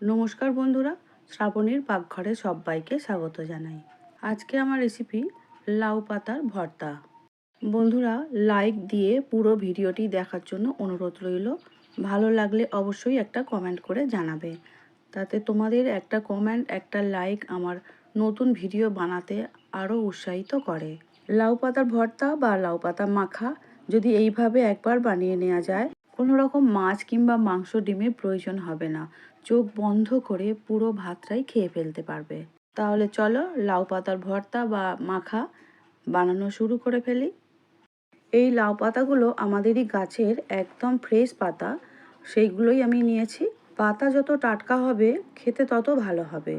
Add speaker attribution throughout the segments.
Speaker 1: নমস্কার বন্ধুরা, শ্রাবণীর পাকঘরে সবাইকে স্বাগত জানাই। আজকে আমার রেসিপি লাউ পাতার ভর্তা। বন্ধুরা লাইক দিয়ে পুরো ভিডিওটি দেখার জন্য অনুরোধ রইল। ভালো লাগলে অবশ্যই একটা কমেন্ট করে জানাবে। তাতে তোমাদের একটা কমেন্ট একটা লাইক আমার নতুন ভিডিও বানাতে আরও উৎসাহিত করে। লাউ পাতার ভর্তা বা লাউ পাতা মাখা যদি এইভাবে একবার বানিয়ে নেওয়া যায় কোনো রকম মাছ কিংবা মাংস ডিমের প্রয়োজন হবে না। চোখ বন্ধ করে পুরো ভাতটাই খেয়ে ফেলতে পারবে। তাহলে চলো লাউ পাতার ভর্তা বা মাখা বানানো শুরু করে ফেলি। এই লাউ পাতাগুলো আমাদেরই গাছের একদম ফ্রেশ পাতা, সেইগুলোই আমি নিয়েছি। পাতা যত টাটকা হবে, খেতে তত ভালো হবে।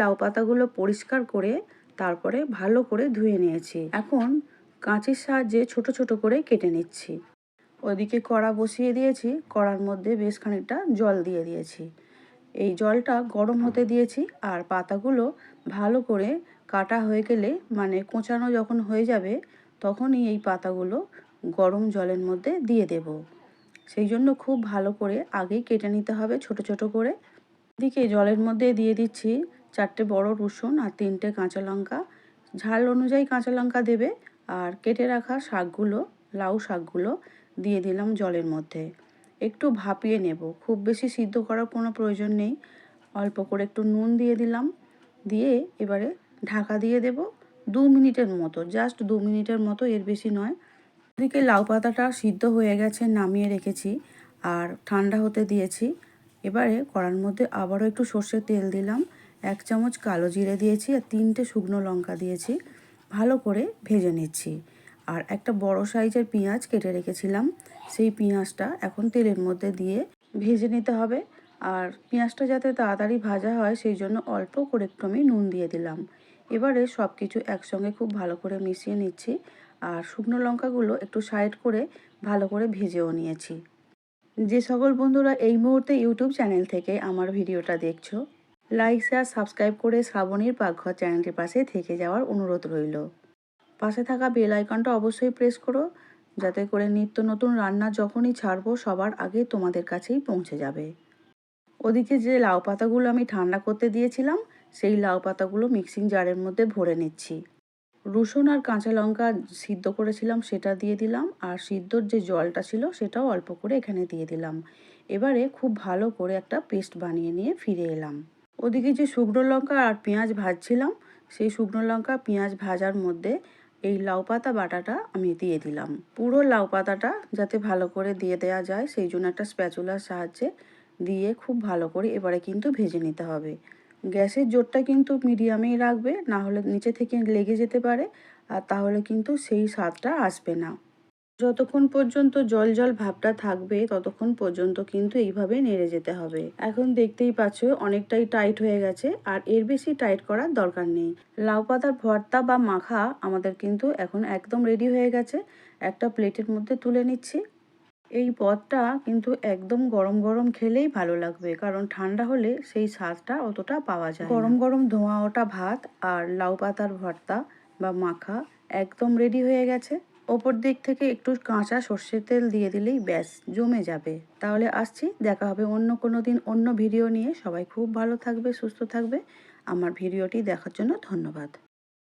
Speaker 1: লাউ পাতাগুলো পরিষ্কার করে তারপরে ভালো করে ধুয়ে নিয়েছি। এখন কাঁচির সাহায্যে ছোট ছোট করে কেটে নিচ্ছি। ওদিকে কড়া বসিয়ে দিয়েছি, কড়ার মধ্যে বেশ খানিকটা জল দিয়ে দিয়েছি। এই জলটা গরম হতে দিয়েছি আর পাতাগুলো ভালো করে কাটা হয়ে গেলে মানে কোঁচানো যখন হয়ে যাবে, তখনই এই পাতাগুলো গরম জলের মধ্যে দিয়ে দেব। সেই জন্য খুব ভালো করে আগেই কেটে নিতে হবে ছোট ছোট করে। দিকে জলের মধ্যে দিয়ে দিচ্ছি চারটে বড় রসুন আর তিনটে কাঁচা লঙ্কা। ঝাল অনুযায়ী কাঁচা লঙ্কা দেবে আর কেটে রাখা শাকগুলো, লাউ শাকগুলো দিয়ে দিলাম জলের মধ্যে। একটু ভাপিয়ে নেব। খুব বেশি সিদ্ধ করার কোনো প্রয়োজন নেই। অল্প করে একটু নুন দিয়ে দিলাম। দিয়ে এবারে ঢাকা দিয়ে দেব দু মিনিটের মতো। জাস্ট দু মিনিটের মতো, এর বেশি নয়। এদিকে লাউ পাতাটা সিদ্ধ হয়ে গেছে, নামিয়ে রেখেছি আর ঠান্ডা হতে দিয়েছি। এবারে কড়ার মধ্যে আবারও একটু সর্ষের তেল দিলাম। এক চামচ কালো জিরে দিয়েছি আর তিনটে শুকনো লঙ্কা দিয়েছি। ভালো করে ভেজে নিচ্ছি। আর একটা বড় সাইজের পেঁয়াজ কেটে রেখেছিলাম। সেই পেঁয়াজটা এখন তেলের মধ্যে দিয়ে ভেজে নিতে হবে। আর পেঁয়াজটা যাতে তাড়াতাড়ি ভাজা হয়, সেই জন্য অল্প করে একটু আমি নুন দিয়ে দিলাম। এবারে সব কিছু একসঙ্গে খুব ভালো করে মিশিয়ে নিচ্ছি। আর শুকনো লঙ্কাগুলো একটু সাইড করে ভালো করে ভেজেও নিয়েছি। যে সকল বন্ধুরা এই মুহূর্তে ইউটিউব চ্যানেল থেকে আমার ভিডিওটা দেখছ, লাইক, শেয়ার, সাবস্ক্রাইব করে শ্রাবণীর পাকঘর চ্যানেলটির পাশে থেকে যাওয়ার অনুরোধ রইল। পাশে থাকা বেল আইকনটা অবশ্যই প্রেস করো, যাতে করে নিত্য নতুন রান্না যখনই ছাড়বো, সবার আগে তোমাদের কাছেই পৌঁছে যাবে। ওদিকে যে লাউ পাতাগুলো আমি ঠান্ডা করতে দিয়েছিলাম, সেই লাউ পাতাগুলো মিক্সিং জারের মধ্যে ভরে নিচ্ছি। রসুন আর কাঁচা লঙ্কা সিদ্ধ করেছিলাম, সেটা দিয়ে দিলাম, আর সিদ্ধর যে জলটা ছিল, সেটাও অল্প করে এখানে দিয়ে দিলাম। এবারে খুব ভালো করে একটা পেস্ট বানিয়ে নিয়ে ফিরে এলাম। ওদিকে যে শুকনো লঙ্কা আর পেঁয়াজ ভাজছিলাম, সেই শুকনো লঙ্কা পেঁয়াজ ভাজার মধ্যে এই লাউ পাতা বাটাটা আমি দিয়ে দিলাম। পুরো লাউ পাতাটা যাতে ভালো করে দিয়ে দেয়া যায়, সেই জন্য একটা স্প্যাচুলার সাহায্যে দিয়ে খুব ভালো করে এবারে কিন্তু ভেজে নিতে হবে। গ্যাসের জোরটা কিন্তু মিডিয়ামেই রাখবে, না হলে নিচে থেকে লেগে যেতে পারে, আর তাহলে কিন্তু সেই স্বাদটা আসবে না। যতক্ষণ পর্যন্ত জল জল ভাবটা থাকবে, ততক্ষণ পর্যন্ত কিন্তু এইভাবে নেড়ে যেতে হবে। এখন দেখতেই পাচ্ছ, অনেকটাই টাইট হয়ে গেছে, আর এর বেশি টাইট করার দরকার নেই। লাউ পাতার ভর্তা বা মাখা আমাদের কিন্তু এখন একদম রেডি হয়ে গেছে। একটা প্লেটের মধ্যে তুলে নিচ্ছি। এই পদটা কিন্তু একদম গরম গরম খেলেই ভালো লাগবে, কারণ ঠান্ডা হলে সেই স্বাদটা অতটা পাওয়া যায় গরম গরম ধোঁয়া ওটা ভাত আর লাউ পাতার ভর্তা বা মাখা একদম রেডি হয়ে গেছে। ওপর দিক থেকে একটু কাঁচা সর্ষের তেল দিয়ে দিলেই ব্যাস, জমে যাবে। তাহলে আসছি, দেখা হবে অন্য কোনো দিন অন্য ভিডিও নিয়ে। সবাই খুব ভালো থাকবে, সুস্থ থাকবে। আমার ভিডিওটি দেখার জন্য ধন্যবাদ।